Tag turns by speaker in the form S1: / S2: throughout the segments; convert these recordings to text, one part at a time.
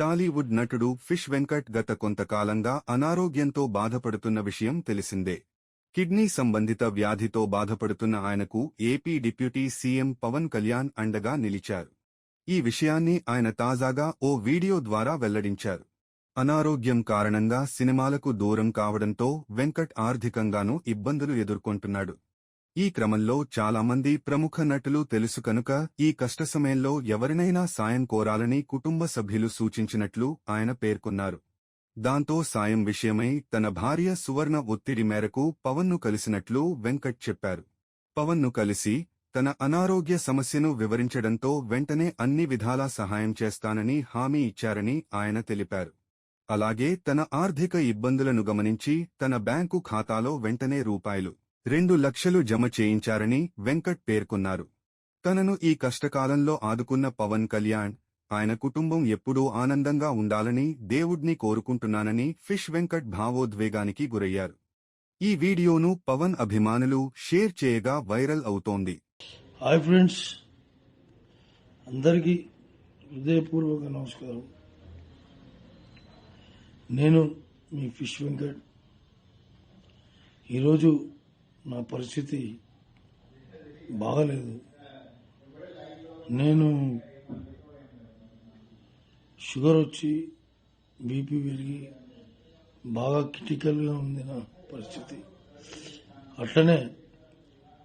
S1: టాలీవుడ్ నటుడు ఫిష్ వెంకట్ గత కొంతకాలంగా అనారోగ్యంతో బాధపడుతున్న విషయం తెలిసిందే. కిడ్నీ సంబంధిత వ్యాధితో బాధపడుతున్న ఆయనకు AP deputy CM Pawan Kalyan అండగా నిలిచారు. ఈ విషయాన్ని ఆయన తాజాగా ఓ వీడియో ద్వారా వెల్లడించారు. అనారోగ్యం కారణంగా సినిమాలకు దూరం కావడంతో వెంకట్ ఆర్థికంగానూ ఇబ్బందులు ఎదుర్కొంటున్నాడు. ఈ క్రమంలో చాలామంది ప్రముఖ నటులు తెలుసు కనుక ఈ కష్ట సమయంలో ఎవరినైనా సాయం కోరాలని కుటుంబ సభ్యులు సూచించినట్లు ఆయన పేర్కొన్నారు. దాంతో సాయం విషయమై తన భార్య సువర్ణ ఒత్తిడి మేరకు పవన్ను కలిసినట్లు వెంకట్ చెప్పారు. పవన్ను కలిసి తన అనారోగ్య సమస్యను వివరించడంతో వెంటనే అన్ని విధాలా సహాయం చేస్తానని హామీ ఇచ్చారని ఆయన తెలిపారు. అలాగే తన ఆర్థిక ఇబ్బందులను గమనించి తన బ్యాంకు ఖాతాలో వెంటనే రూపాయలు రెండు లక్షలు జమ చేయించారని వెంకట్ పేర్కొన్నారు. తనను ఈ కష్టకాలంలో ఆదుకున్న పవన్ కళ్యాణ్ ఆయన కుటుంబం ఎప్పుడూ ఆనందంగా ఉండాలని దేవుడ్ని కోరుకుంటున్నానని ఫిష్ వెంకట్ భావోద్వేగానికి గురయ్యారు. ఈ వీడియోను పవన్ అభిమానులు షేర్ చేయగా వైరల్ అవుతోంది.
S2: Hi friends. అందరికీ హృదయపూర్వక నమస్కారం. నేను మీ ఫిష్ వెంకట్. ఈరోజు నా పరిస్థితి బాగలేదు. నేను షుగర్ వచ్చి బీపీ పెరిగి బాగా క్రిటికల్గా ఉంది నా పరిస్థితి. అట్లనే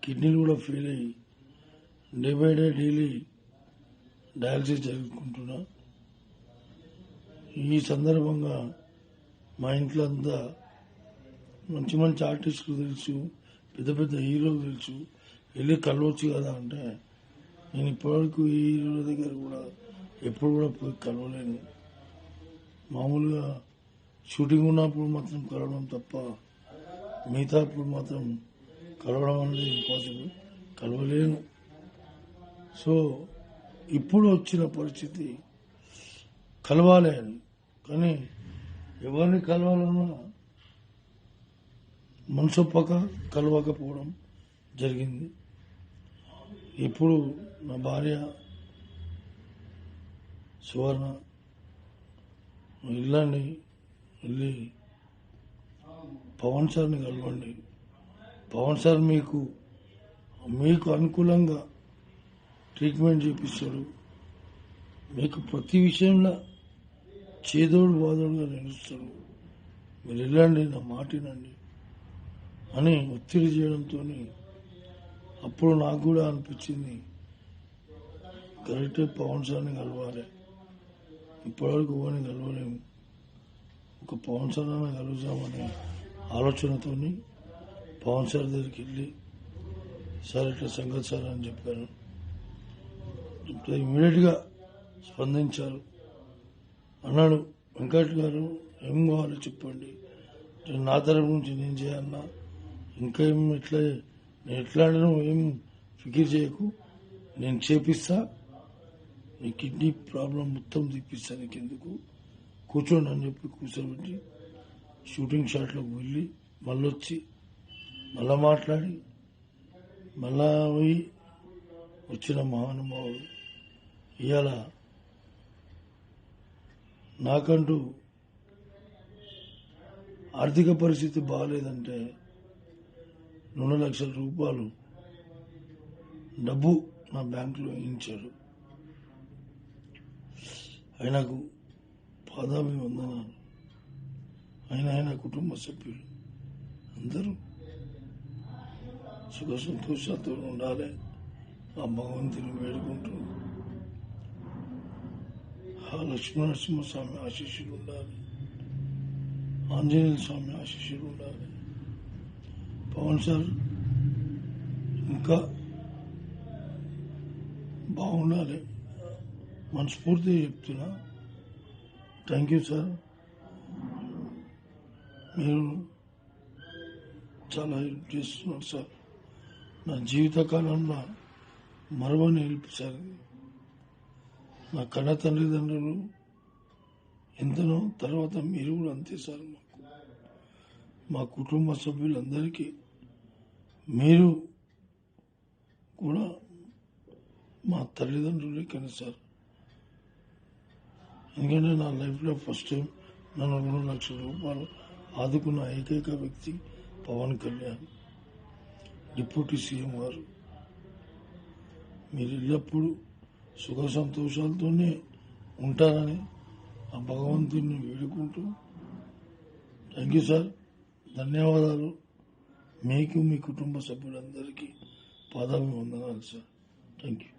S2: కిడ్నీలు కూడా ఫెయిల్ అయ్యి day by day daily dialysis జరుపుకుంటున్నా ఈ సందర్భంగా మా ఇంట్లో అంతా మంచి మంచి ఆర్టిస్టులు తెలుసు. పెద్ద పెద్ద హీరోలు తెలుసు వెళ్ళి కలవచ్చు కదా అంటే నేను ఇప్పటివరకు ఈ హీరోల దగ్గర కూడా ఎప్పుడు కూడా పోయి కలవలేను. మామూలుగా షూటింగ్ ఉన్నప్పుడు మాత్రం కలవడం తప్ప మిగతా అప్పుడు మాత్రం కలవడం అనేది ఇంపాసిబుల్ కలవలేను. సో ఇప్పుడు వచ్చిన పరిస్థితి కలవాలి అని. కానీ ఎవరిని కలవాలన్నా మనసొప్పక కలవకపోవడం జరిగింది. ఇప్పుడు నా భార్య సువర్ణ వెళ్ళండి వెళ్ళి పవన్ సార్ని కలవండి. పవన్ సార్ మీకు మీకు అనుకూలంగా ట్రీట్మెంట్ చేపిస్తాడు. మీకు ప్రతి విషయంలో చేదోడు బాదోడుగా నిలుస్తాడు. మీరు వెళ్ళండి నా మాటినండి అని ఒత్తిడి చేయడంతో అప్పుడు నాకు కూడా అనిపించింది కరెక్టే పవన్ సార్ని కలవాలి. ఇప్పటివరకు ఎవరిని కలవలేము. ఒక పవన్ సార్ అన్న కలుద్దామనే ఆలోచనతో పవన్ సార్ దగ్గరికి వెళ్ళి సార్ ఇట్లా సంగతి సార్ అని చెప్పాను. చెప్తే ఇమీడియట్గా స్పందించారు. అన్నాడు వెంకట్ గారు ఏం కావాలో చెప్పండి. నేను నా తరపు నుంచి నేను చేయాలన్నా ఇంకా ఏం ఎట్లా నేను ఎట్లా ఏం ఫికర్ చేయకు. నేను చేపిస్తా. నీ కిడ్నీ ప్రాబ్లం మొత్తం తీపిస్తా నీకు ఎందుకు కూర్చోండి అని చెప్పి కూర్చోబెట్టి షూటింగ్ షాట్లోకి వెళ్ళి మళ్ళీ వచ్చి మళ్ళా మాట్లాడి మళ్ళా పోయి వచ్చిన మహానుభావుడు ఇవాళ నాకంటూ ఆర్థిక పరిస్థితి బాగాలేదంటే రెండు లక్షల రూపాయలు డబ్బు నా బ్యాంకులో వేయించాడు ఆయనకు పాదాభివందనాలు. ఆయన ఆయన కుటుంబ సభ్యులు అందరూ సుఖ సంతోషాలతో ఉండాలి. ఆ భగవంతుని వేడుకుంటూ ఆ లక్ష్మీనరసింహ స్వామి ఆశీస్సులు ఉండాలి. ఆంజనేయ స్వామి ఆశీస్సులు ఉండాలి. పవన్ సార్ ఇంకా బాగుండాలి. మనస్ఫూర్తిగా చెప్తున్నా. థ్యాంక్ యూ సార్ మీరు చాలా హెల్ప్ చేస్తున్నారు సార్ నా జీవితకాలంలో మరవని హెల్ప్ సార్ నా కళ తల్లిదండ్రులు ఎంతనో తర్వాత మీరు కూడా అంతే సార్ మాకు. మా కుటుంబ సభ్యులందరికీ మీరు కూడా మా తల్లిదండ్రులే కానీ సార్. ఎందుకంటే నా లైఫ్లో ఫస్ట్ టైం నన్ను రెండు లక్షల రూపాయలు ఆదుకున్న ఏకైక వ్యక్తి పవన్ కళ్యాణ్ డిప్యూటీ సీఎం గారు. మీరు ఎల్లప్పుడూ సుఖ సంతోషాలతోనే ఉంటారని ఆ భగవంతుడిని వేడుకుంటూ థ్యాంక్ యూ సార్. ధన్యవాదాలు. మీకు మీ కుటుంబ సభ్యులందరికీ పాదాభివందనాలు సార్. Thank you